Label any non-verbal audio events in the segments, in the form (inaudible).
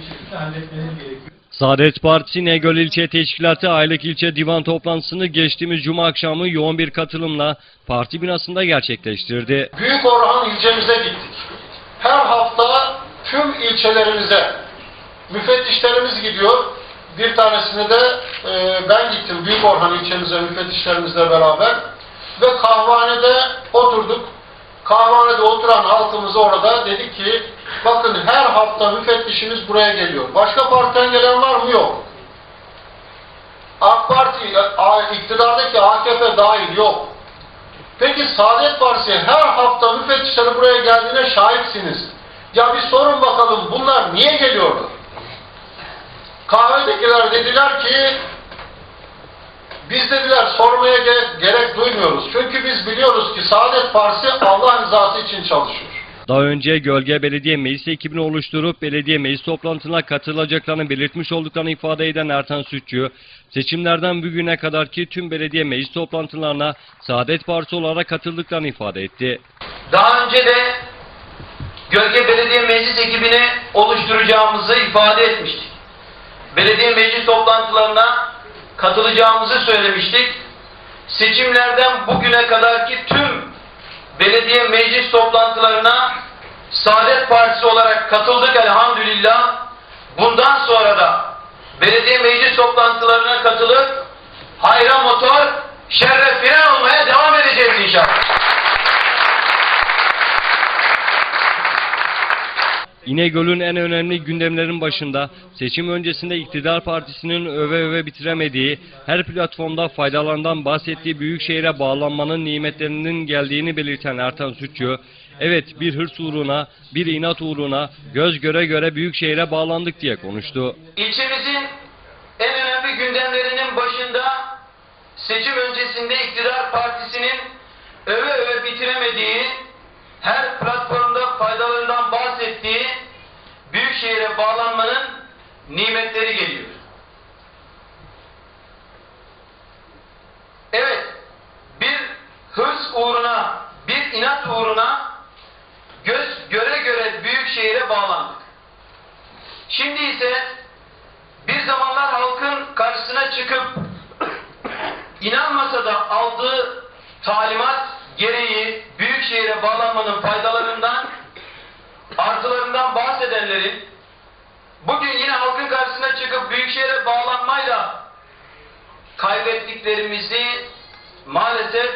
bir. Saadet Partisi İnegöl İlçe Teşkilatı aylık ilçe divan toplantısını geçtiğimiz cuma akşamı yoğun bir katılımla parti binasında gerçekleştirdi. Büyük Orhan ilçemize gittik. Her hafta tüm ilçelerimize müfettişlerimiz gidiyor. Bir tanesini de e, ben gittim Büyük Orhan ilçemize müfettişlerimizle beraber. Ve kahvanede oturduk. Kahvanede oturan halkımız orada dedik ki bakın her hafta müfettişimiz buraya geliyor. Başka partiden gelen var mı? Yok. AK Parti, a- iktidardaki AKP dahil yok. Peki Saadet Partisi her hafta müfettişleri buraya geldiğine şahitsiniz. Ya bir sorun bakalım bunlar niye geliyorlar? Kahvedekiler dediler ki biz dediler sormaya gerek, gerek duymuyoruz. Çünkü biz biliyoruz ki Saadet Partisi Allah rızası için çalışıyor. Daha önce Gölge Belediye Meclis ekibini oluşturup belediye meclis toplantısına katılacaklarını belirtmiş olduklarını ifade eden Ertan Sütçü, seçimlerden bugüne kadarki tüm belediye meclis toplantılarına Saadet Partisi olarak katıldıklarını ifade etti. Daha önce de Gölge Belediye Meclis ekibini oluşturacağımızı ifade etmiştik. Belediye meclis toplantılarına katılacağımızı söylemiştik. Seçimlerden bugüne kadarki tüm belediye meclis toplantılarına Saadet Partisi olarak katıldık elhamdülillah. Bundan sonra da İnegöl'ün en önemli gündemlerin başında seçim öncesinde iktidar partisinin öve öve bitiremediği, her platformda faydalarından bahsettiği büyükşehire bağlanmanın nimetlerinin geldiğini belirten Ertan Sütçü, evet bir hırs uğruna, bir inat uğruna göz göre göre büyükşehire bağlandık diye konuştu. İlçemizin en önemli gündemlerinin başında seçim öncesinde iktidar partisinin öve öve bitiremediği, her platformda faydalarından bahsettiği Büyükşehir'e bağlanmanın nimetleri geliyor. Evet, bir hırs uğruna, bir inat uğruna göz göre göre Büyükşehir'e bağlandık. Şimdi ise bir zamanlar halkın karşısına çıkıp (clears throat) inanmasa da aldığı talimat gereği Büyükşehir'e bağlanmanın faydalarından, artılarından bahsedenlerin bugün yine halkın karşısına çıkıp Büyükşehir'e bağlanmayla kaybettiklerimizi maalesef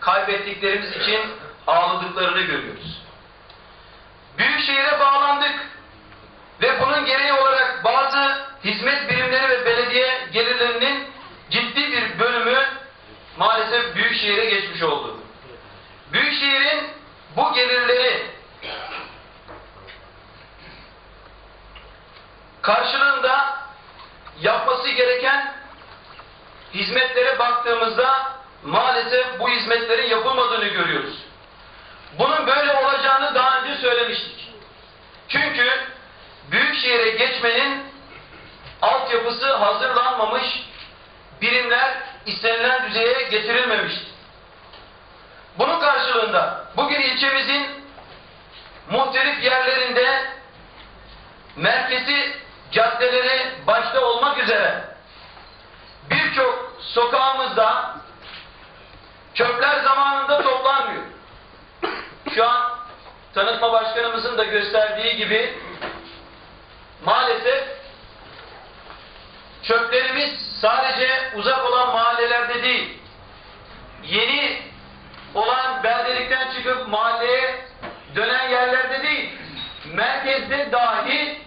kaybettiklerimiz için ağladıklarını görüyoruz. Büyükşehir'e bağlandık ve bunun gereği olarak bazı hizmet birimleri ve belediye gelirlerinin ciddi bir bölümü maalesef Büyükşehir'e geçmiş oldu. Büyükşehir'in bu gelirleri karşılığında yapması gereken hizmetlere baktığımızda maalesef bu hizmetlerin yapılmadığını görüyoruz. Bunun böyle olacağını daha önce söylemiştik. Çünkü Büyükşehir'e geçmenin altyapısı hazırlanmamış, birimler istenilen düzeye getirilmemişti. Bunun karşılığında bugün ilçemizin muhtelif yerlerinde merkezi caddeleri başta olmak üzere birçok sokağımızda çöpler zamanında toplanmıyor. Şu an tanıtma başkanımızın da gösterdiği gibi maalesef çöplerimiz sadece uzak olan mahallelerde değil, yeni olan beldelikten çıkıp mahalleye dönen yerlerde değil, merkezde dahi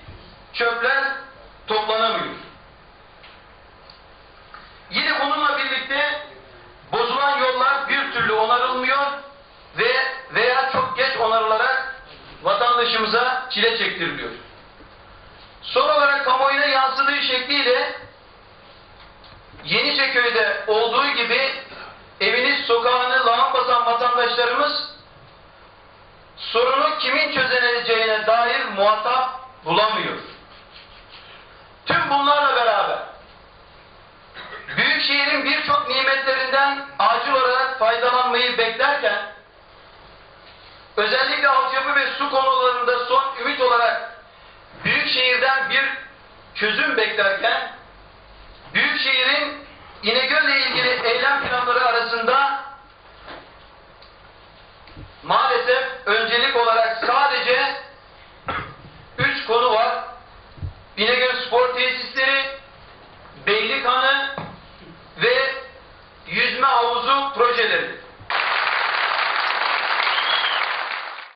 vatandaşımıza çile çektiriliyor. Son olarak kamuoyuna yansıdığı şekliyle Yeniceköy'de olduğu gibi eviniz sokağını lağım basan vatandaşlarımız sorunu kimin çözüleceğine dair muhatap bulamıyor. Tüm bunlarla beraber Büyükşehir'in birçok nimetlerinden acil olarak faydalanmayı beklerken özellikle altyapı ve su konularında son ümit olarak Büyükşehir bölgeden bir çözüm beklerken Büyükşehir'in İnegöl'le ilgili eylem planları arasında maalesef öncelik olarak sadece üç konu var. İnegöl Spor Tesisleri, Beylikhanı ve yüzme havuzu projeleri.